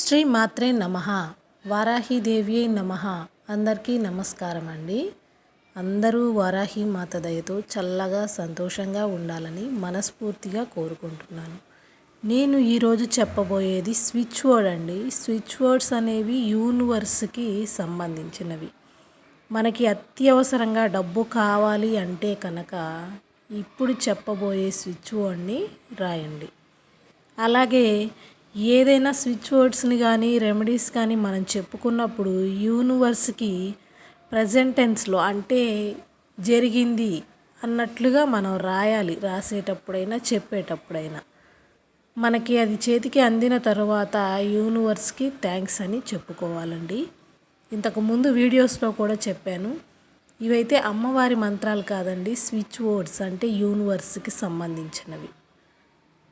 శ్రీ మాత్రే నమ. వారాహీదేవియే నమ. అందరికీ నమస్కారం అండి. అందరూ వారాహి మాత దయతో చల్లగా సంతోషంగా ఉండాలని మనస్ఫూర్తిగా కోరుకుంటున్నాను. నేను ఈరోజు చెప్పబోయేది స్విచ్ వర్డ్ అండి. స్విచ్ వర్డ్స్ అనేవి యూనివర్స్కి సంబంధించినవి. మనకి అత్యవసరంగా డబ్బు కావాలి అంటే కనుక ఇప్పుడు చెప్పబోయే స్విచ్ వర్డ్ని రాయండి. అలాగే ఏదైనా స్విచ్ వర్డ్స్ని కానీ రెమెడీస్ కానీ మనం చెప్పుకున్నప్పుడు యూనివర్స్కి ప్రజెంట్ టెన్స్లో అంటే జరిగింది అన్నట్లుగా మనం రాయాలి. రాసేటప్పుడైనా చెప్పేటప్పుడైనా. మనకి అది చేతికి అందిన తర్వాత యూనివర్స్కి థ్యాంక్స్ అని చెప్పుకోవాలండి. ఇంతకుముందు వీడియోస్లో కూడా చెప్పాను. ఇవైతే అమ్మవారి మంత్రాలు కాదండి స్విచ్ వర్డ్స్ అంటే యూనివర్స్కి సంబంధించినవి.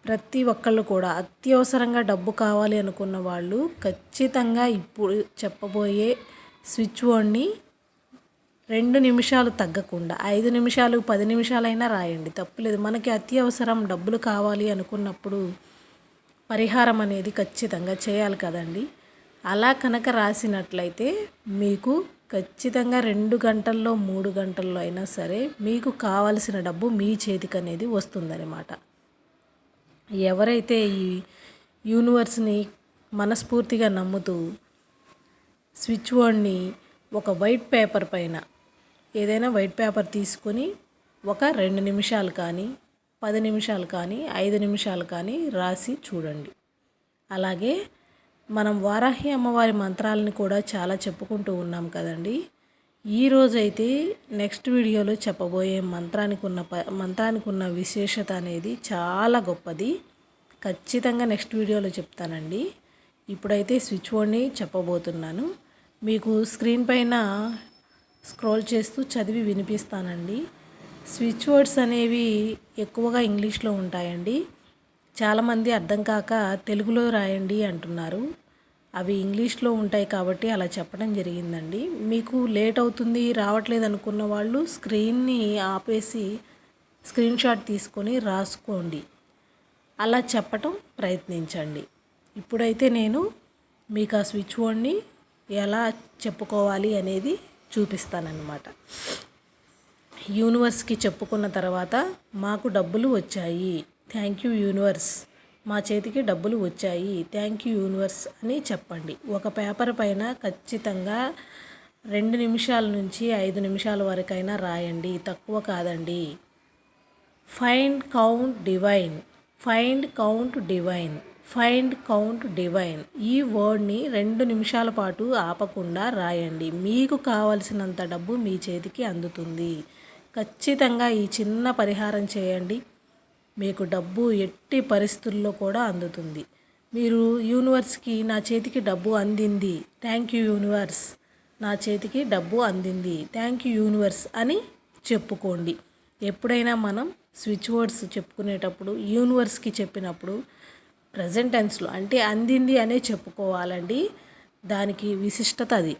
ప్రతి ఒక్కళ్ళు కూడా అత్యవసరంగా డబ్బు కావాలి అనుకున్న వాళ్ళు ఖచ్చితంగా ఇప్పుడు చెప్పబోయే స్విచ్ బోర్డ్ని రెండు నిమిషాలు తగ్గకుండా ఐదు నిమిషాలు పది నిమిషాలైనా రాయండి. తప్పులేదు మనకి అత్యవసరం డబ్బులు కావాలి అనుకున్నప్పుడు పరిహారం అనేది ఖచ్చితంగా చేయాలి కదండి. అలా కనుక రాసినట్లయితే మీకు ఖచ్చితంగా రెండు గంటల్లో మూడు గంటల్లో అయినా సరే మీకు కావలసిన డబ్బు మీ చేతికి అనేది వస్తుందన్నమాట. ఎవరైతే ఈ యూనివర్స్ని మనస్ఫూర్తిగా నమ్ముతూ స్విచ్ బోర్డ్ని ఒక వైట్ పేపర్ పైన ఏదైనా వైట్ పేపర్ తీసుకొని ఒక రెండు నిమిషాలు కానీ పది నిమిషాలు కానీ ఐదు నిమిషాలు కానీ రాసి చూడండి. అలాగే మనం వారాహి అమ్మవారి మంత్రాలను కూడా చాలా చెప్పుకుంటూ ఉన్నాం కదండీ. ఈరోజైతే నెక్స్ట్ వీడియోలో చెప్పబోయే మంత్రానికి ఉన్న ప మంత్రానికి ఉన్న విశేషత అనేది చాలా గొప్పది. ఖచ్చితంగా నెక్స్ట్ వీడియోలో చెప్తానండి. ఇప్పుడైతే స్విచ్ బోర్డ్ని చెప్పబోతున్నాను. మీకు స్క్రీన్ పైన స్క్రోల్ చేస్తూ చదివి వినిపిస్తానండి. స్విచ్ వర్డ్స్ అనేవి ఎక్కువగా ఇంగ్లీష్లో ఉంటాయండి. చాలామంది అర్థం కాక తెలుగులో రాయండి అంటున్నారు. అవి ఇంగ్లీష్లో ఉంటాయి కాబట్టి అలా చెప్పడం జరిగిందండి. మీకు లేట్ అవుతుంది రావట్లేదు అనుకున్న వాళ్ళు స్క్రీన్ని ఆపేసి స్క్రీన్ షాట్ తీసుకొని రాసుకోండి. అలా చెప్పటం ప్రయత్నించండి. ఇప్పుడైతే నేను మీకు ఆ స్విచ్ బోర్డ్ని ఎలా చెప్పుకోవాలి అనేది చూపిస్తానన్నమాట. యూనివర్స్కి చెప్పుకున్న తర్వాత మాకు డబ్బులు వచ్చాయి. Thank you universe. మా చేతికి డబ్బులు వచ్చాయి. థ్యాంక్ యూ యూనివర్స్ అని చెప్పండి. ఒక పేపర్ పైన ఖచ్చితంగా రెండు నిమిషాల నుంచి ఐదు నిమిషాల వరకైనా రాయండి. తక్కువ కాదండి. Find count divine. Find count divine. Find count divine. ఈ వర్డ్ని రెండు నిమిషాల పాటు ఆపకుండా రాయండి. మీకు కావలసినంత డబ్బు మీ చేతికి అందుతుంది. ఖచ్చితంగా ఈ చిన్న పరిహారం చేయండి. మీకు డబ్బు ఎట్టి పరిస్థితుల్లో కూడా అందుతుంది. మీరు యూనివర్స్కి నా చేతికి డబ్బు అందింది. Thank you universe. నా చేతికి డబ్బు అందింది. థ్యాంక్ యూ యూనివర్స్ అని చెప్పుకోండి. ఎప్పుడైనా మనం స్విచ్ వర్డ్స్ చెప్పుకునేటప్పుడు యూనివర్స్కి చెప్పినప్పుడు ప్రజెంట్ టెన్స్లో అంటే అందింది అనే చెప్పుకోవాలండి. దానికి విశిష్టత అది.